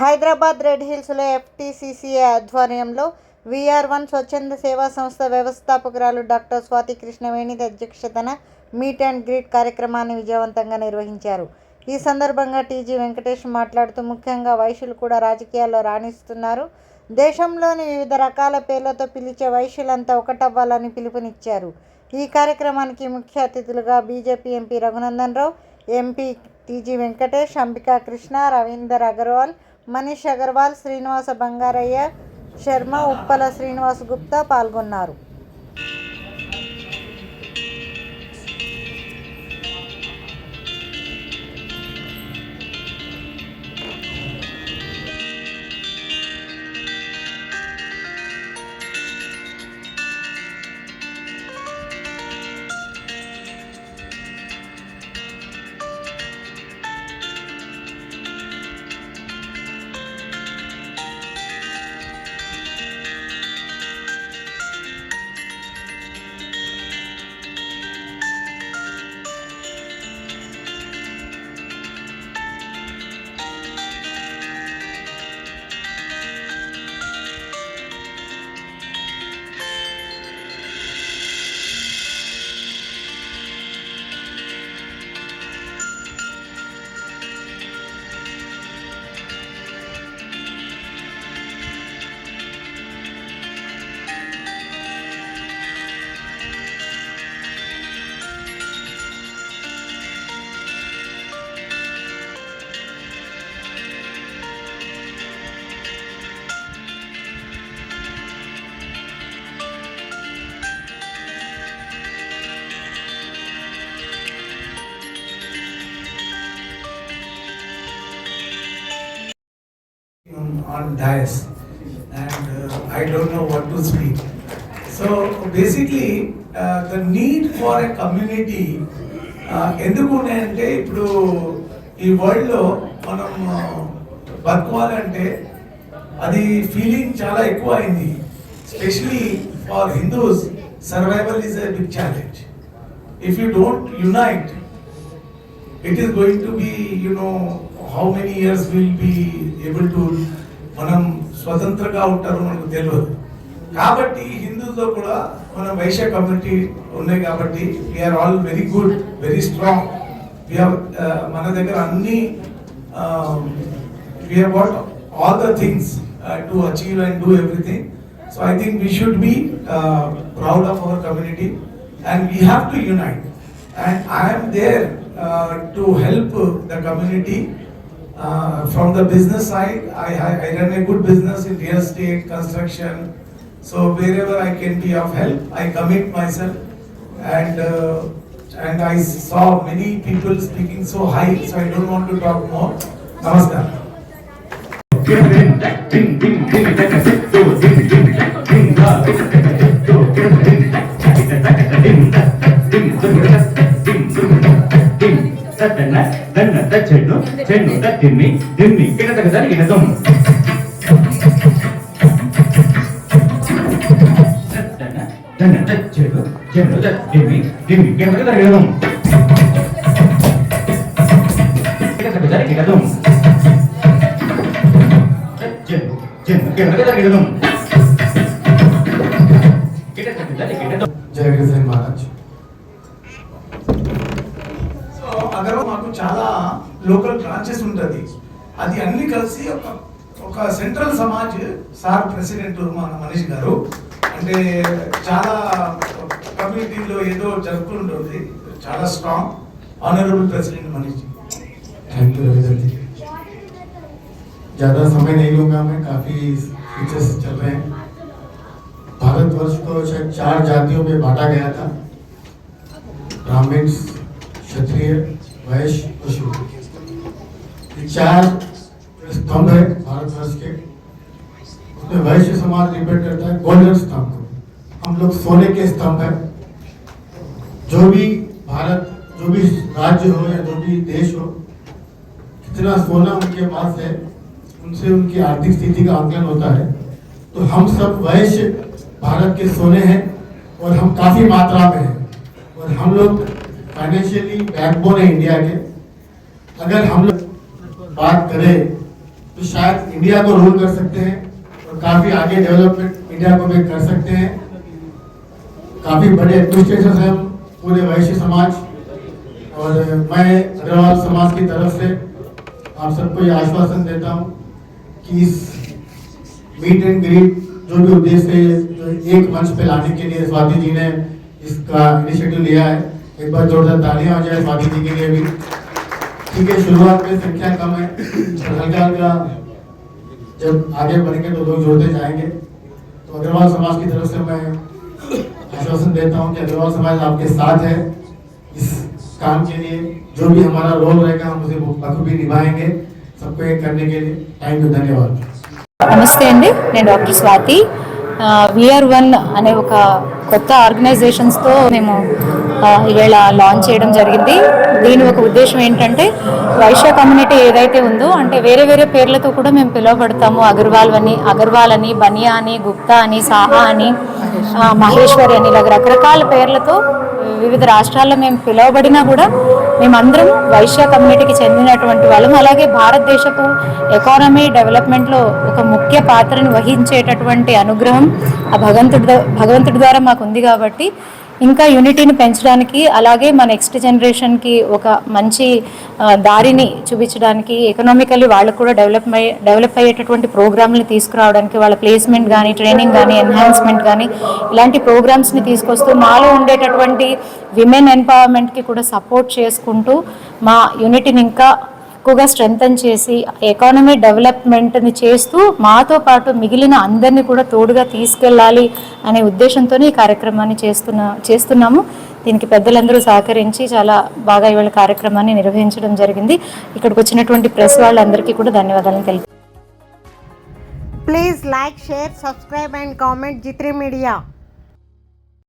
Hyderabad red హిల్స్లో ఎఫ్టీసీసీఏ ఆధ్వర్యంలో we are one స్వచ్ఛంద సేవా సంస్థ వ్యవస్థాపకురాలు డాక్టర్ స్వాతి కృష్ణవేణి అధ్యక్షతన మీట్ అండ్ గ్రీట్ కార్యక్రమాన్ని విజయవంతంగా నిర్వహించారు. ఈ సందర్భంగా టీజీ వెంకటేష్ మాట్లాడుతూ ముఖ్యంగా వైశ్యులు కూడా రాజకీయాల్లో రాణిస్తున్నారు. దేశంలోని వివిధ రకాల పేర్లతో పిలిచే వైశ్యులంతా ఒకటవ్వాలని పిలుపునిచ్చారు. ఈ కార్యక్రమానికి ముఖ్య అతిథులుగా BJP MP Raghunandan Rao MP TG Venkatesh Ambika Krishna Ravinder Agarwal Manish Agarwal Srinivasa Bangaraiah Sharma Uppala Srinivas Gupta పాల్గొన్నారు. On, on dais. And uh, I don't know what to speak. So basically, uh, the need for a community uh, ఎందుకు ఉన్నాయంటే ఇప్పుడు ఈ వరల్డ్లో మనం uh, బతుకోవాలంటే అది feeling చాలా ఎక్కువ అయింది specially for Hindus survival is a big challenge if you don't unite it is going to be you know how many years will be able to మనం స్వతంత్రంగా ఉంటారో మనకు తెలియదు. కాబట్టి హిందువుతో కూడా మన వైశ్య కమ్యూనిటీ ఉన్నాయి కాబట్టి we are all very good very strong మన దగ్గర అన్ని we what all the things to achieve and do everything so I think we should be proud of our community and we have to unite and I'm there to help the community. Uh, from the business side, I, I, I run a good business in real estate, construction. So wherever I can be of help, I commit myself. And uh, and I saw many people speaking so high, so I don't want to talk more. Namaskar. చెన్ను చెన్ను తిమ్మి తిమ్మి కిడతక జరిగినదం చెన్ను చెన్ను తిమ్మి తిమ్మి కిడతక జరిగినదం కిడతక జరిగినదం చెన్ను చెన్ను కిడతక జరిగినదం కిడతక జరిగినదం జయ గిరిజన్ మహారాజ్. సో అగర్ మాకు చాలా లోకల్ బ్రాంచెస్ ఉంటుంది అది అన్ని కలిసి ఒక ఒక సెంట్రల్ సమాజ్ సార్ ప్రెసిడెంట్ మన మనీష్ గారు అంటే చాలా కమ్యూనిటీలో ఏదో జరుపుకుంటుంది చాలా strong honourable president Manish thank you Ravinder ji ज़्यादा समय नहीं लूंगा मैं काफ़ी फीचर्स चल रहे हैं भारतवर्ष को शायद चार जातियों में बांटा गया था ब्राह्मण्स क्षत्रिय और ये चार स्तंभ है भारतवर्ष के। उसमें वैश्य समाज रिपेयर करता है गोल्डन स्तंभ को हम लोग सोने के स्तंभ है। जो भी भारत, जो भी राज्य हो या जो भी देश हो, कितना सोना उनके पास है, उनसे उनकी आर्थिक स्थिति का आकलन होता है। तो हम सब वैश्य भारत के सोने हैं और हम काफ़ी मात्रा में हैं। और हम लोग फाइनेंशियली बैकबोन है इंडिया के। अगर हम लोग बात करें तो शायद इंडिया को रूल कर सकते हैं और काफ़ी आगे डेवलपमेंट इंडिया को भी कर सकते हैं। काफ़ी बड़े एडमिनिस्ट्रेशन हैं पूरे वैश्य समाज। और मैं अग्रवाल समाज की तरफ़ से आप सबको ये आश्वासन देता हूँ कि इस मीट एंड ग्रीट जो भी उद्देश्य एक मंच पे लाने के लिए स्वाति जी ने इसका इनिशिएटिव लिया है एक बार जोरदार तालियां हो जाए स्वाति जी के लिए भी ठीक है शुरुआत में संख्या कम है और हल्का हल्का जब आगे बढ़ेंगे तो लोग जोड़ते जाएंगे तो अग्रवाल समाज की तरफ से मैं आश्वासन देता हूँ कि अग्रवाल समाज आपके साथ है इस काम के लिए जो भी हमारा रोल रहेगा हम उसे बखूबी निभाएंगे सबको एक करने के लिए थैंक यू धन्यवाद నమస్తే అండి నేను డాక్టర్ స్వాతి విఆర్ వన్ అనే ఒక కొత్త ఆర్గనైజేషన్స్తో మేము ఆ, ఈవేళ లాంచ్ చేయడం జరిగింది. దీని ఒక ఉద్దేశం ఏంటంటే వైశ్య కమ్యూనిటీ ఏదైతే ఉందో అంటే వేరే వేరే పేర్లతో కూడా మేము పిలువబడతాము. అగర్వాల్ అని అగర్వాల్ అని బనియా అని గుప్తా అని సాహా అని మహేశ్వరి అని ఇలా రకరకాల పేర్లతో వివిధ రాష్ట్రాల్లో మేము పిలువబడినా కూడా మేమందరం వైశ్య కమ్యూనిటీకి చెందినటువంటి వాళ్ళం. అలాగే భారతదేశపు ఎకానమీ డెవలప్మెంట్లో ఒక ముఖ్య పాత్రను వహించేటటువంటి అనుగ్రహం ఆ భగవంతుడి భగవంతుడి ద్వారా మాకు ఉంది కాబట్టి ఇంకా యూనిటీని పెంచడానికి అలాగే మన నెక్స్ట్ జనరేషన్కి ఒక మంచి దారిని చూపించడానికి ఎకనామికల్లీ వాళ్ళకు కూడా డెవలప్ అయ్యే డెవలప్ అయ్యేటటువంటి ప్రోగ్రాంలు తీసుకురావడానికి వాళ్ళ ప్లేస్మెంట్ కానీ ట్రైనింగ్ కానీ ఎన్హాన్స్మెంట్ కానీ ఇలాంటి ప్రోగ్రామ్స్ని తీసుకొస్తూ మాలో ఉండేటటువంటి విమెన్ ఎంపవర్మెంట్కి కూడా సపోర్ట్ చేసుకుంటూ మా యూనిటీని ఇంకా ఎక్కువగా స్ట్రెంగ్తన్ చేసి ఎకానమీ డెవలప్మెంట్ని చేస్తూ మాతో పాటు మిగిలిన అందరినీ కూడా తోడుగా తీసుకెళ్ళాలి అనే ఉద్దేశంతోనే ఈ కార్యక్రమాన్ని చేస్తున్నా చేస్తున్నాము. దీనికి పెద్దలందరూ సహకరించి చాలా బాగా ఇవాళ కార్యక్రమాన్ని నిర్వహించడం జరిగింది. ఇక్కడికి వచ్చినటువంటి ప్రెస్ వాళ్ళందరికీ కూడా ధన్యవాదాలను తెలుపు please like share subscribe and comment G3 media